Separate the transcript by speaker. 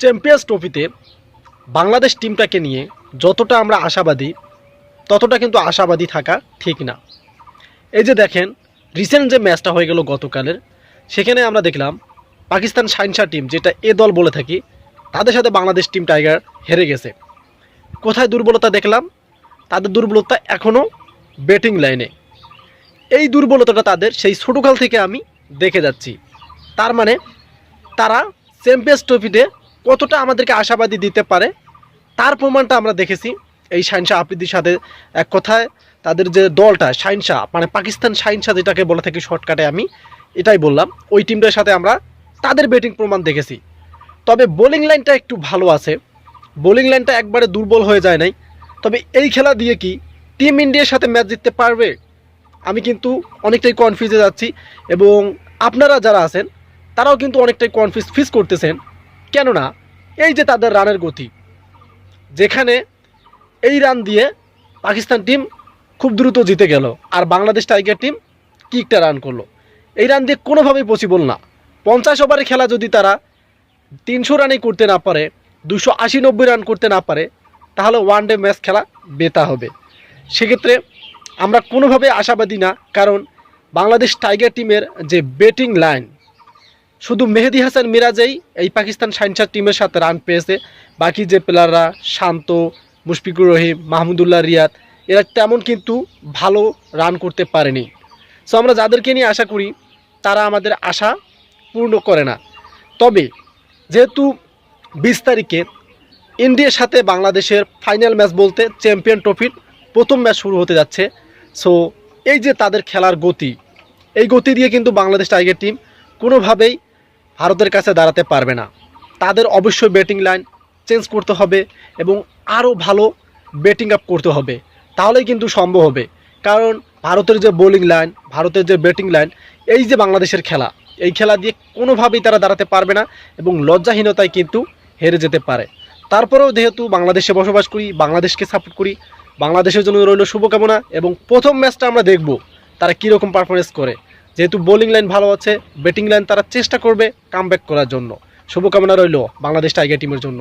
Speaker 1: Champions ট্রফিতে বাংলাদেশ টিমটাকে নিয়ে যতটা আমরা আশাবাদী, ততটা কিন্তু আশাবাদী থাকা ঠিক না। এই যে দেখেন রিসেন্ট যে ম্যাচটা হয়ে গেল গতকালের, সেখানে আমরা দেখলাম পাকিস্তান সাইনসা টিম যেটা এ দল বলে থাকি, তাদের সাথে বাংলাদেশ টিম টাইগার হেরে গেছে। কোথায় দুর্বলতা দেখলাম? তাদের দুর্বলতা এখনও ব্যাটিং লাইনে এই দুর্বলতাটা তাদের সেই ছোটোকাল থেকে আমি দেখে যাচ্ছি। তার মানে তারা চ্যাম্পিয়ন্স ট্রফিতে কতটা আমাদেরকে আশাবাদী দিতে পারে, তার প্রমাণটা আমরা দেখেছি। এই শাহিনশাহ আফ্রিদির সাথে এক কথায় তাদের যে দলটা, শাহিনশাহ মানে পাকিস্তান শাহিনশাহ যেটাকে বলে থাকি শর্টকাটে আমি, এটাই বললাম। ওই টিমটার সাথে আমরা তাদের ব্যাটিং প্রমাণ দেখেছি। তবে বোলিং লাইনটা একটু ভালো আছে। বোলিং লাইনটা একবারে দুর্বল হয়ে যায় নাই। তবে এই খেলা দিয়ে কি টিম ইন্ডিয়ার সাথে ম্যাচ জিততে পারবে? আমি কিন্তু অনেকটাই কনফিউজে যাচ্ছি এবং আপনারা যারা আছেন, তারাও কিন্তু অনেকটাই কনফিউজ ফিস করতেছেন। কেননা এই যে তাদের রানের গতি, যেখানে এই রান দিয়ে পাকিস্তান টিম খুব দ্রুত জিতে গেল আর বাংলাদেশ টাইগার টিম কিকটা রান করল। এই রান দিয়ে কোনোভাবেই পসিবল না। পঞ্চাশ ওভারের খেলা যদি তারা তিনশো রানই করতে না পারে, দুশো আশি নব্বই রান করতে না পারে, তাহলে ওয়ান ডে ম্যাচ খেলা বেতা হবে। সেক্ষেত্রে আমরা কোনোভাবে আশাবাদী না, কারণ বাংলাদেশ টাইগার টিমের যে ব্যাটিং লাইন শুধু মেহেদি হাসান মিরাজেই এই পাকিস্তান সাইন্সার টিমের সাথে রান পেয়েছে। বাকি যে প্লেয়াররা শান্ত, মুশফিকুর রহিম, মাহমুদুল্লাহ রিয়াদ, এরা তেমন কিন্তু ভালো রান করতে পারেনি। সো আমরা যাদেরকে নিয়ে আশা করি, তারা আমাদের আশা পূর্ণ করে না। তবে যেহেতু বিশ তারিখে ইন্ডিয়ার সাথে বাংলাদেশের ফাইনাল ম্যাচ বলতে চ্যাম্পিয়ন ট্রফির প্রথম ম্যাচ শুরু হতে যাচ্ছে। সো এই যে তাদের খেলার গতি, এই গতি দিয়ে কিন্তু বাংলাদেশ টাইগার টিম কোনোভাবেই ভারতের কাছে দাঁড়াতে পারবে না। তাদের অবশ্যই ব্যাটিং লাইন চেঞ্জ করতে হবে এবং আরও ভালো ব্যাটিং আপ করতে হবে। তাহলেই কিন্তু সম্ভব হবে। কারণ ভারতের যে বোলিং লাইন ভারতের যে ব্যাটিং লাইন এই যে বাংলাদেশের খেলা, এই খেলা দিয়ে কোনোভাবেই তারা দাঁড়াতে পারবে না এবং লজ্জাহীনতায় কিন্তু হেরে যেতে পারে। তারপরেও যেহেতু বাংলাদেশে বসবাস করি, বাংলাদেশকে সাপোর্ট করি, বাংলাদেশের জন্য রইল শুভকামনা এবং প্রথম ম্যাচটা আমরা দেখব তারা কীরকম পারফরমেন্স করে। যেহেতু বোলিং লাইন ভালো আছে, ব্যাটিং লাইন তারা চেষ্টা করবে কামব্যাক করার জন্য। শুভকামনা রইল বাংলাদেশ টাইগার টিমের জন্য।